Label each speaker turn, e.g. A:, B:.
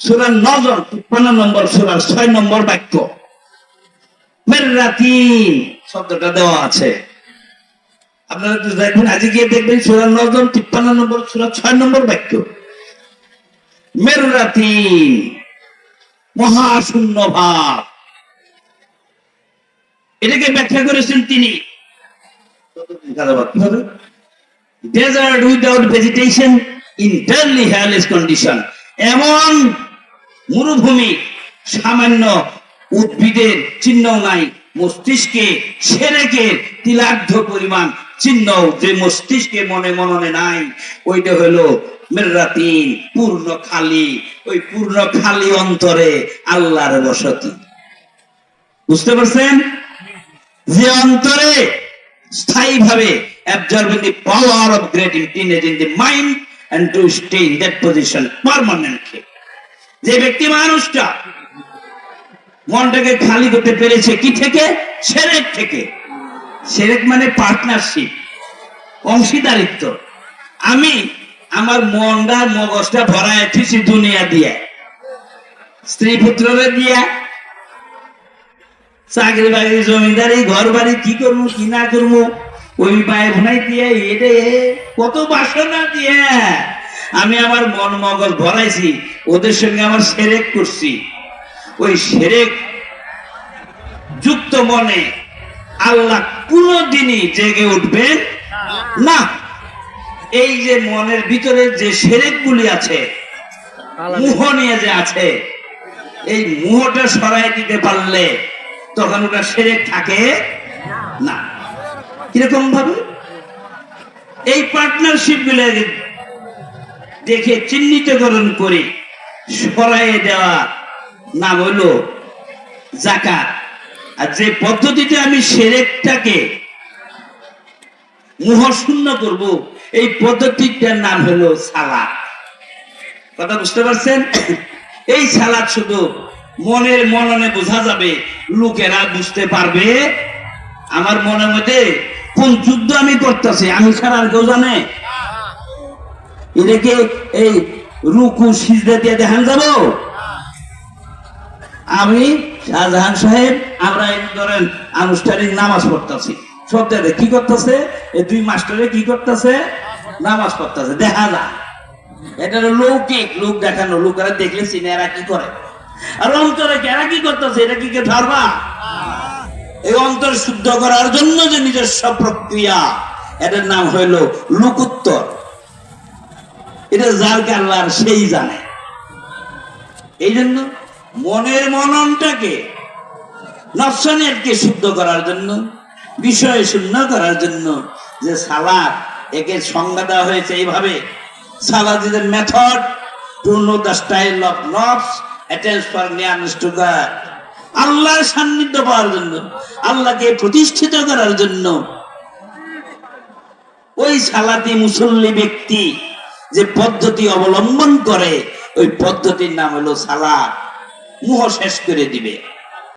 A: সুরার নজর তিপ্পান্ন নম্বর সুরার ছয় নম্বর বাক্য। মেররাতিন, শব্দটা দেওয়া আছে। আপনারা একটু দেখবেন আজকে গিয়ে দেখবেন সুরার নজর, তিপ্পান্ন নম্বর সুরার ছয় নম্বর বাক্য। মেররাতিন, মহাশূন্য ভাব। এটাকে ব্যাখ্যা করেছেন তিনি। Desert without vegetation in entirely hairless condition এমন মরুভূমি সামান্য উদ্ভিদের চিহ্ন নাই, মস্তিষ্কে সেরেকের তিলার্ধ পরিমাণ চিহ্ন যে মস্তিষ্কে মনে মননে নাই, ওইটা হলো মেররাতিন, পূর্ণ খালি, ওই পূর্ণ খালি অন্তরে আল্লাহর বসতি। বুঝতে পারছেন? যে অন্তরে স্থায়ীভাবে the power of great teenage in the mind, and to stay in that position permanently যে ব্যক্তি মানুষটা মনটাকে খালি করতে পেরেছে, কি থেকে? সেরেক থেকে। সেরেক মানে পার্টনারশিপ অংশীদারিত্ব। আমি আমার মনটা, মগজটা ভরায় ঠিসি দুনিয়া দিয়ে। স্ত্রী পুত্ররে দিয়া। চাকরি বাকরি, জমিদারি ঘর বাড়ি কি করব, কি না করব, ওই পায়ে ভুনাই দিয়ে এটা কত বাসনা দিয়ে। আমি আমার মন মগজ ভরাইছি, ওদের সঙ্গে আমার সেরেক করছি। ওই সেরেক যুক্ত মনে আল্লাহ কোনদিনই জেগে উঠবেন না। এই যে মনের ভিতরে যে সেরেক গুলি আছে, মুহ নিয়ে যে আছে, এই মুহটা সরাই দিতে পারলে তখন ওটা সেরেক থাকে না। কীরকম ভাবে এই পার্টনারশিপগুলো দেখে চিহ্নিতকরণ করে। সরাই দেওয়া নাম হলো জাকাত। আর যে পদ্ধতিতে আমি সেরেকটাকে মুহ শূন্য করব, এই পদ্ধতিটার নাম হলো সালাদ কথা বুঝতে পারছেন? এই সালাদ শুধু মনের মননে বোঝা যাবে, লোকেরা বুঝতে পারবে। আমার মনের মধ্যে কোন যুদ্ধ আমি করতেছি, আমি ছাড়া আর কেউ জানে? এটাকে এই রুকু সিজদা দিয়ে দেখান যাব? আমি শাহজাহান সাহেব, আমরা এই ধরেন আনুষ্ঠানিক নামাজ পড়তেছি। সব কি করতেছে? এই দুই মাস্টারে কি করতেছে? নামাজ পড়তেছে। দেখা যায় এটা হলো লৌকিক লোক দেখানো। লোকেরা দেখলে চিনে এরা কি করে। আর অন্তরে এরা কি করতেছে? এটা কি কে ধরবা? এই অন্তর শুদ্ধ করার জন্য যে নিজস্ব প্রক্রিয়া, এটার নাম হইল লুকুত্তর। এটা যার কাল্লার সেই জানে। এই জন্য মনের মননটাকে নফসানিয়াতকে শুদ্ধ করার জন্য, বিষয় শূন্য করার জন্য যে সালাদ, একে সংজ্ঞা দেওয়া হয়েছে এইভাবে, সালাদ is method to know the style of নফস attends for nearness to God আল্লাহর সান্নিধ্য পাওয়ার জন্য, আল্লাহকে প্রতিষ্ঠিত করার জন্য, ওই সালাতি মুসল্লি ব্যক্তি যে পদ্ধতি অবলম্বন করে ওই পদ্ধতির নাম হলো সালাদ। মুহ শেষ করে দিবে।